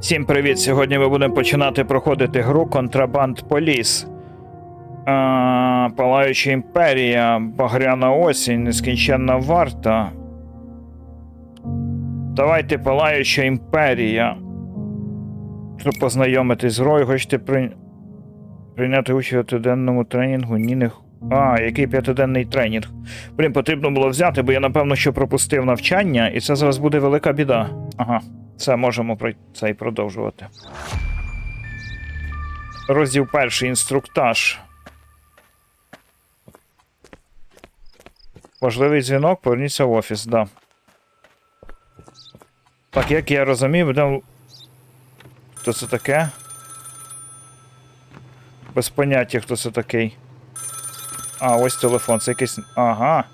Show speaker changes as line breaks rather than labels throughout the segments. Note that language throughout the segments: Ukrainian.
Всім привіт! Сьогодні ми будемо починати проходити гру Контрабанд Поліс. А, Палаюча імперія, Багряна осінь, нескінченна варта. Давайте Палаюча імперія. Щоб познайомитись з грою, хочете при... прийняти участь у п'ятиденному тренінгу? Ні, не... А, який п'ятиденний тренінг? Блін, потрібно було взяти, бо я напевно що пропустив навчання, і це зараз буде велика біда. Ага. Це можемо про це і продовжувати. Розділ перший інструктаж. Важливий дзвінок, поверніться в офіс, да. Так, як я розумію, будемо. Хто це таке? Без поняття, хто це такий. А, ось телефон, це якийсь. Ага.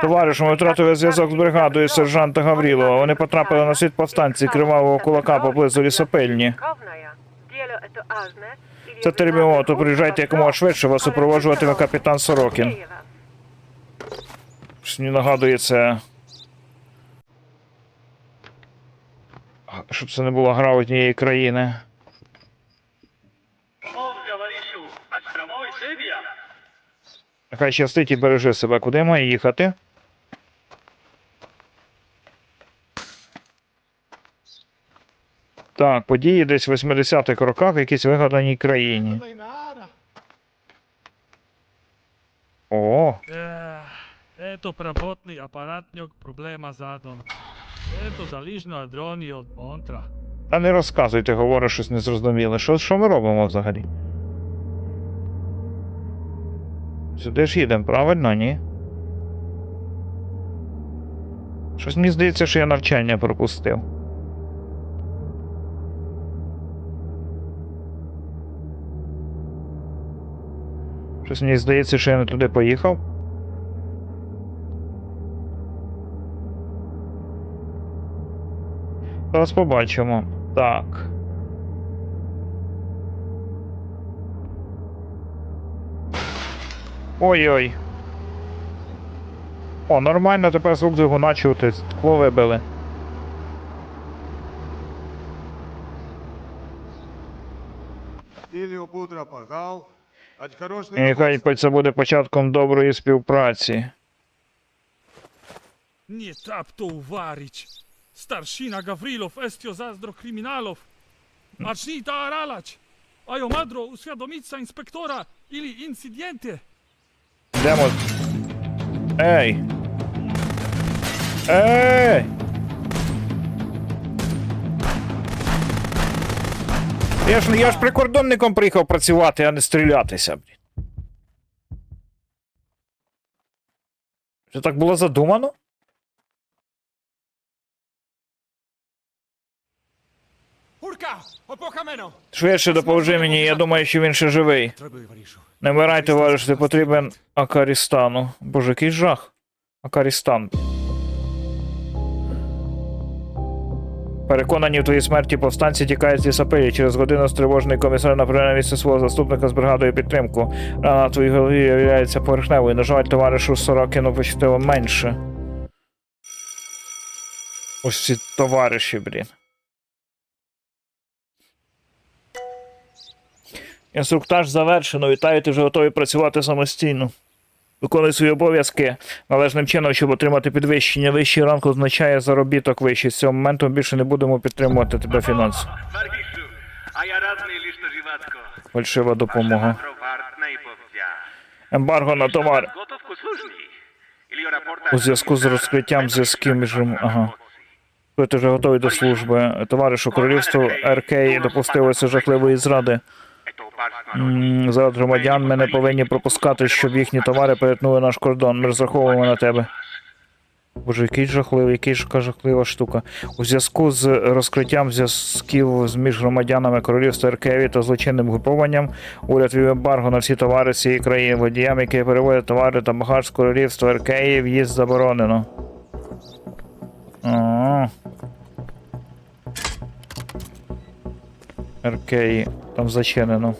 Товаришу, ми втратили зв'язок з бригадою сержанта Гаврілова. Вони потрапили на слід повстанці кривавого кулака поблизу лісопильні. Це терміново, то приїжджайте якомога швидше, вас супроводжуватиме капітан Сорокін. Мені нагадує. Щоб це не була гра однієї країни. Нехай щастить і бережи себе. Куди має їхати? Так, події десь в 80-х роках в якійсь вигаданій країні. О,
Ето преработний апаратньок проблема задом. Ето залежно від дроні від монтра.
та не розказуйте, говорю щось незрозуміле. Що, що ми робимо взагалі? Сюди ж їдемо, правильно, ні? Щось мені здається, що я навчання пропустив. Щось мені здається, що я не туди поїхав. Зараз побачимо. Так. Ой-ой. О, нормально, тепер звук двигуна чути. Скло вибили. І нехай це буде початком доброї співпраці.
Ні тап то уварич. Старшина Гаврилов kriminalov. Aczni ta aralać. Ajo madro uswiadomica inspektora ili incidente.
Йдемо. Ей! Ей! Я ж, я ж прикордонником приїхав працювати, а не стрілятися, блін. Це так було задумано? Швидше допоможи мені, я думаю, що він ще живий. Не вмирай, товариш, ти потрібен Акарістану. Боже, який жах. Акарістан. Переконані в твоїй смерті повстанці тікають з лісопилі. Через годину стривожений комісар направляє на місце свого заступника з бригадою підтримку. Рана на твоїй голові являється поверхневою. На жаль, товаришу Сорокіну почутило менше. Ось ці товариші, блін. Інструктаж завершено. Вітаю, ти вже готовий працювати самостійно. Виконуй свої обов'язки належним чином, щоб отримати підвищення. Вищий ранг означає заробіток вищий. З цього моменту ми більше не будемо підтримувати тебе фінансово. Фальшива допомога. Ембарго на товар. У зв'язку з розкриттям зв'язків між. Ага. Ви вже готовий до служби. Товаришу королівство РК допустилося жахливої зради. Зараз громадян ми не повинні пропускати, щоб їхні товари перетнули наш кордон. Ми розраховуємо на тебе. Боже, який жахливий, який ж жахлива штука. У зв'язку з розкриттям зв'язків між громадянами королівства Еркеві та злочинним групованням, уряд ввів ембарго на всі товари цієї країни. Водіям, які перевозять товари та багаж з королівства Еркеї, в'їзд заборонено. А. Еркеї, там зачинено.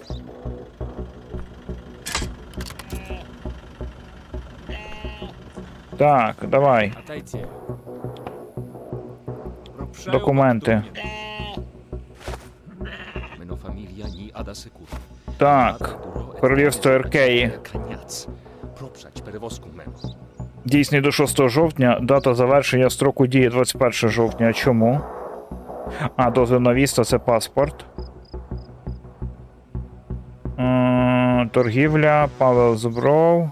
Так, давай. Документи. Так. Королівство Еркеї. Дійсний до 6 жовтня, дата завершення строку дії 21 жовтня. Чому? А, дозвіл на віста це паспорт. Торгівля, Павел Зубров.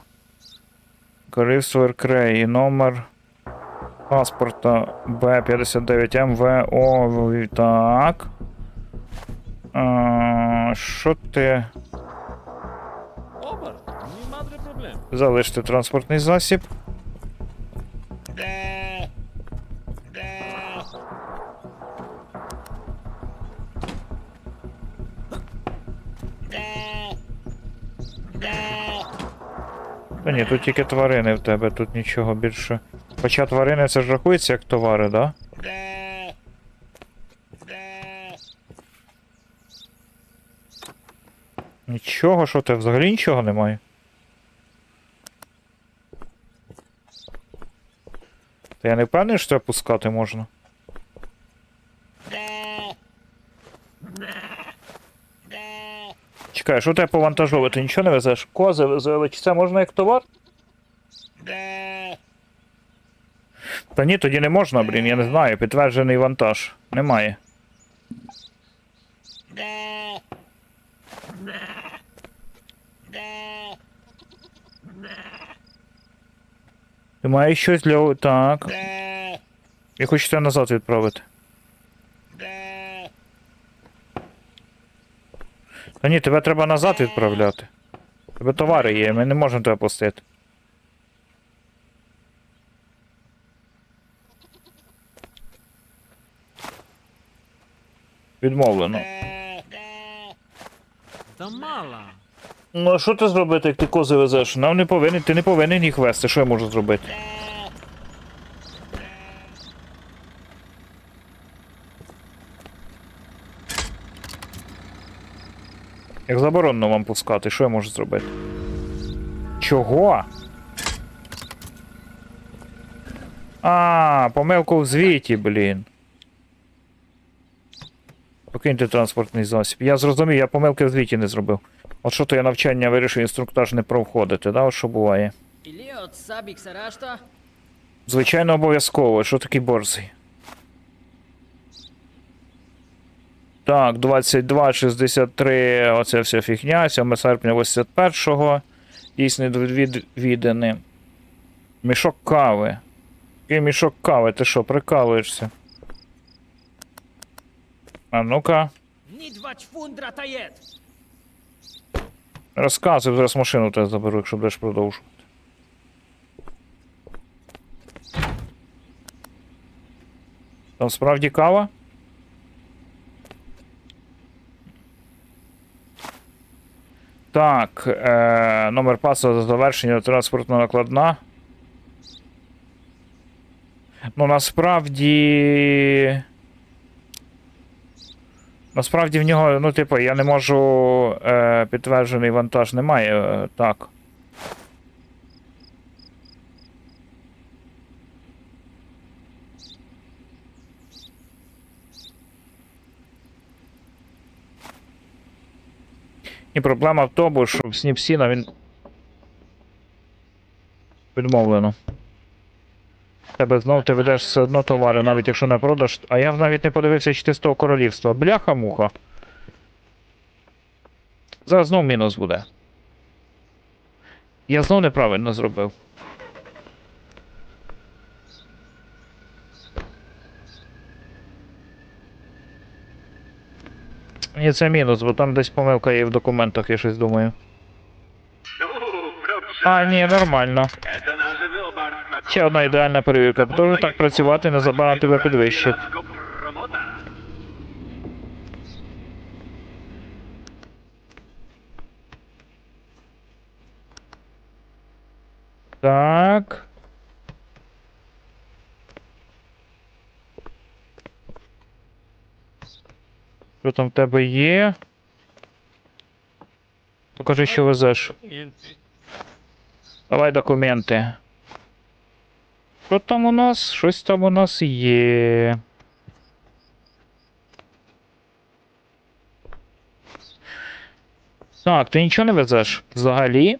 Королівство Еркреї. Номер паспорта Б59МВО. Так. А, Що ти? Залишити транспортний засіб. Та ні, тут тільки тварини в тебе, тут нічого більше. Хоча тварини це ж рахується як товари, да? Нічого, що ти взагалі нічого немає. Та я не впевнений, що тебе пускати можна. Чекай, що тебе повантажовувати? Ти нічого не везеш? Кози везли, чи це можна як товар? Та ні, тоді не можна, блін, я не знаю. Підтверджений вантаж. Немає. Ти маєш щось для. Так. Я хочу тебе назад відправити. Та ні, тебе треба назад відправляти. Тебе товари є, ми не можемо тебе пустити. Відмовлено.
Ta mala.
Ну а що ти зробити, як ти кози везеш? Нам не повинен, ти не повинен їх вести. Що я можу зробити? Як заборонено вам пускати, що я можу зробити? Чого? А, помилку в звіті, блін. Покиньте транспортний засіб. Я зрозумів, я помилки в звіті не зробив. От що то я навчання вирішив інструктаж не проходити, да? От що буває? Звичайно, обов'язково. Що такий борзий? Так, 22, 63, оце вся фігня, 7 серпня 81-го. Дійсний від відданий. Мішок кави. Який мішок кави? Ти що, прикалуєшся? А ну-ка, розказуй, зараз машину тебе заберу, якщо будеш продовжувати. Там справді кава? Так, е, номер паса за завершення транспортна накладна. Ну, насправді. Насправді в нього, ну, типу, я не можу. Е, підтверджений вантаж немає. Е, так. І проблема в тому, що в Сніпсіна він. Відмовлено. Тебе знов ти ведеш все одно товари, навіть якщо не продаш. А я навіть не подивився, чи ти з того королівства. Бляха-муха. Зараз знов мінус буде. Я знов неправильно зробив. Ні, це мінус, бо там десь помилка є в документах, я щось думаю. А, ні, нормально. Ще одна ідеальна перевірка. Продовжуй так працювати, незабаром тебе підвищать.
Promota.
Так. Що там в тебе є? Покажи, що везеш. Давай документи. Що там у нас? Щось там у нас є. Так, ти нічого не везеш взагалі.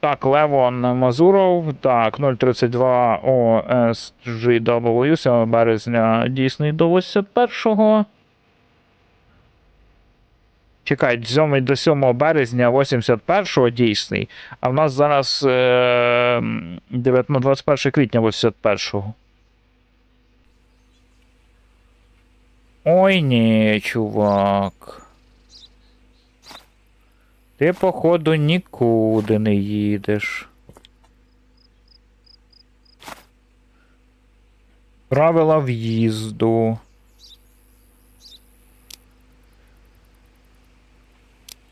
Так, Левон Мазуров. Так, 032 OSGW 7 березня дійсний до 81-го. Чекай, 7 до 7 березня 81-го дійсний. А в нас зараз е, 9, ну, 21 квітня 81-го. Ой ні, чувак. Ти, походу, нікуди не їдеш. Правила в'їзду.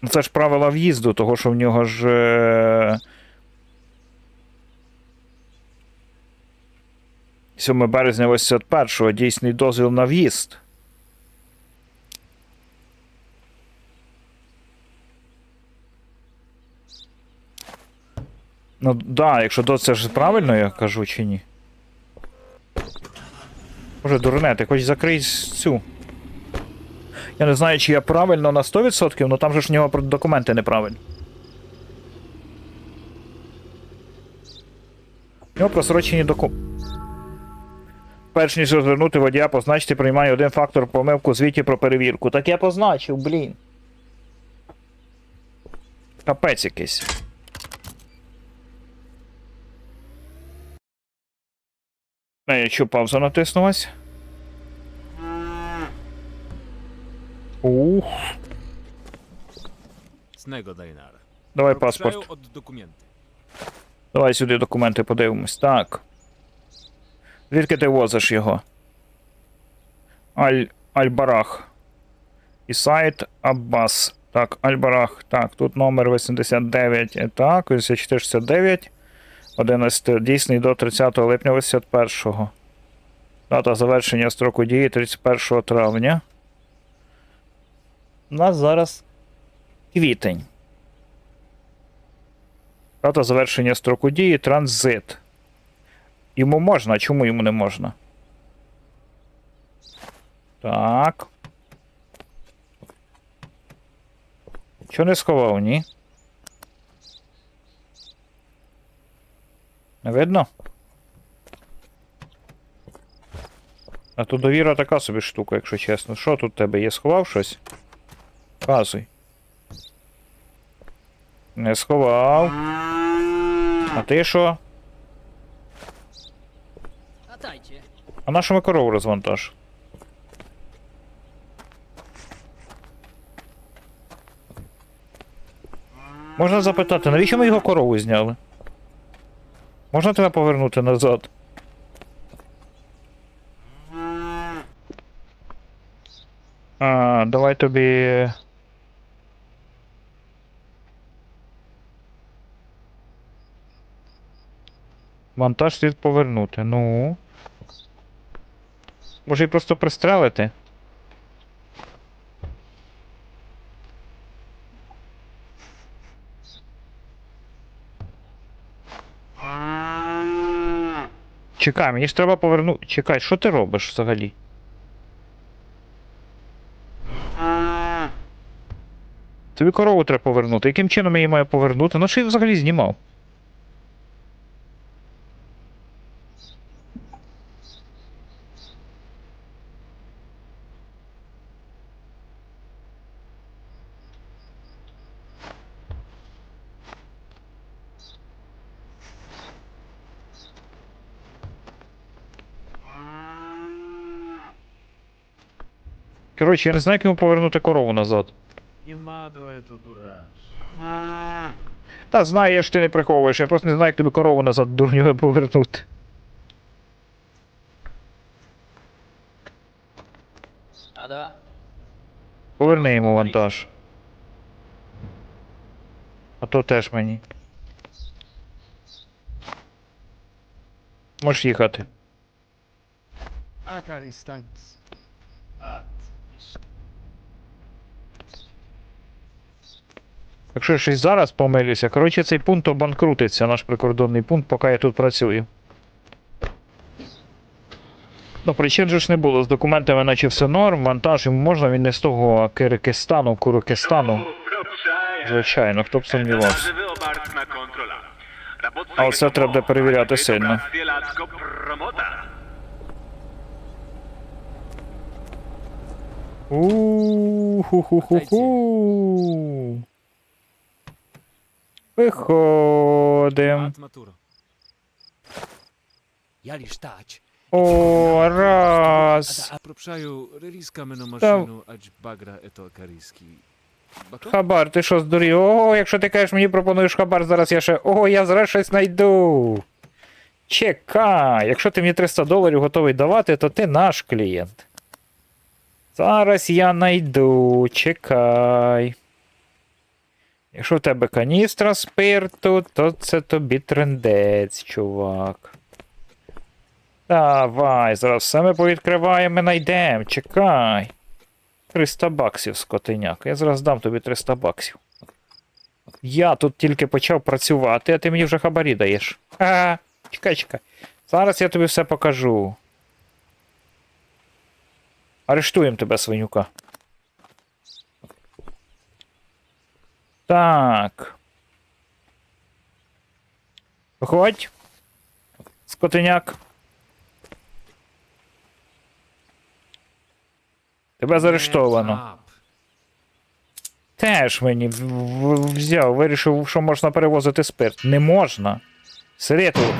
Ну, Це ж правила в'їзду, того що в нього ж. е, 7 березня 81-го дійсний дозвіл на в'їзд. Ну да, якщо до це ж правильно я кажу чи ні. Боже, дурне, ти хоч закрий цю. Я не знаю, чи я правильно на 100%, але там же ж в нього документи неправильні. В нього просрочені документи. Перш ніж розвернути водія, позначити приймає один фактор помилку у звіті про перевірку. Так я позначив, блін. Капець якийсь. А я що, пауза натиснулась? Ух.
Cnego Dainara.
Давай паспорт.
od dokumenty.
Давай сюди документи подивимось. Так. Звідки ти возиш його? Аль. Аль-Барах. І сайт Аббас. Так, Аль-Барах. Так, тут номер 89. е, Так, 8469. 11. Дійсний до 30 липня 81. Дата завершення строку дії 31 травня. У нас зараз квітень. Дата завершення строку дії транзит. Йому можна, а чому йому не можна? Так. Чого не сховав, ні? Не видно? А то довіра така собі штука, якщо чесно. Що тут в тебе є? Сховав щось? Казуй. Не сховав. А ти що? А на що ми корову розвантаж? Можна запитати, навіщо ми його корову зняли? Можна тебе повернути назад? А, давай тобі. Вантаж слід повернути. Ну. Може і просто пристрелити? Чекай, мені ж треба повернути. Чекай, що ти робиш взагалі? Тобі корову треба повернути. Яким чином я її маю повернути? Ну що я взагалі знімав? Коротше, я не знаю, як йому повернути корову назад.
Do этого дура.
Та знаю, я ж ти не приховуєш, я просто не знаю, як тобі корову назад дурню повернути.
А да.
Поверни йому вантаж. А то теж мені. Можеш їхати.
Akar
Якщо щось зараз помилюся, коротше, цей пункт обанкрутиться, наш прикордонний пункт, поки я тут працюю. Ну, причин же ж не було. З документами наче все норм, вантаж йому можна, він не з того Кирикистану, Курикистану.
Пропшає.
Звичайно, хто б сумнівався.
Możliwy obarczna
А оце треба перевіряти сильно. У-ху-ху-ху-ху. Виходим. О, раз. Та-? Хабар, ти що здурів? О, якщо ти кажеш, мені пропонуєш хабар, зараз я ще. О, я зараз щось знайду. Чекай, якщо ти мені 300 доларів готовий давати, то ти наш клієнт. Зараз я найду, чекай. Якщо в тебе каністра спирту, то це тобі трендець, чувак. Давай, зараз все ми повідкриваємо і найдемо, чекай. 300 баксів, скотиняк. Я зараз дам тобі 300 баксів. Я тут тільки почав працювати, а ти мені вже хабарі даєш. А, чекай, чекай. Зараз я тобі все покажу. Арештуємо тебе, свинюка. Так. Виходь. Скотиняк. Тебе заарештовано. Теж мені взяв, вирішив, що можна перевозити спирт. Не можна. Сири тут.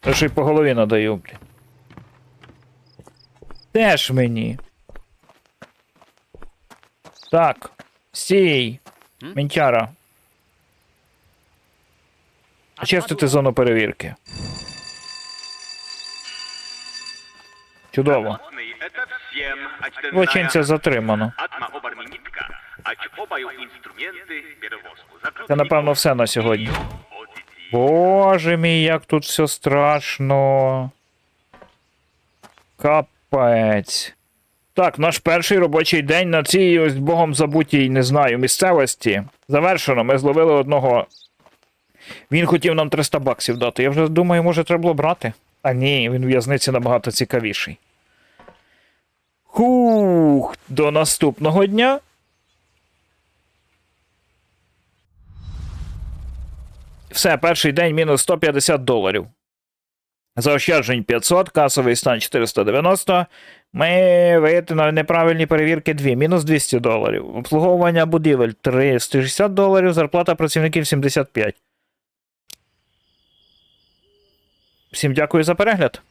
Та ще й по голові надаю, блін. Теж мені. Так. Стій. Ментяра. Очистити зону перевірки. Чудово.
Mocny, это всем, ać
Злочинця затримано. Це, напевно, все на сьогодні. Боже мій, як тут все страшно. Капець. Так, наш перший робочий день на цій ось богом забутій, не знаю, місцевості. Завершено. Ми зловили одного. Він хотів нам 300 баксів дати. Я вже думаю, може, треба було брати. А ні, він в'язниці набагато цікавіший. Хух, до наступного дня. Все, перший день мінус 150 доларів. Заощаджень 500, касовий стан 490. Ми витягнули неправильні перевірки 2, мінус 200 доларів. Обслуговування будівель 360 доларів, зарплата працівників 75. Всім дякую за перегляд.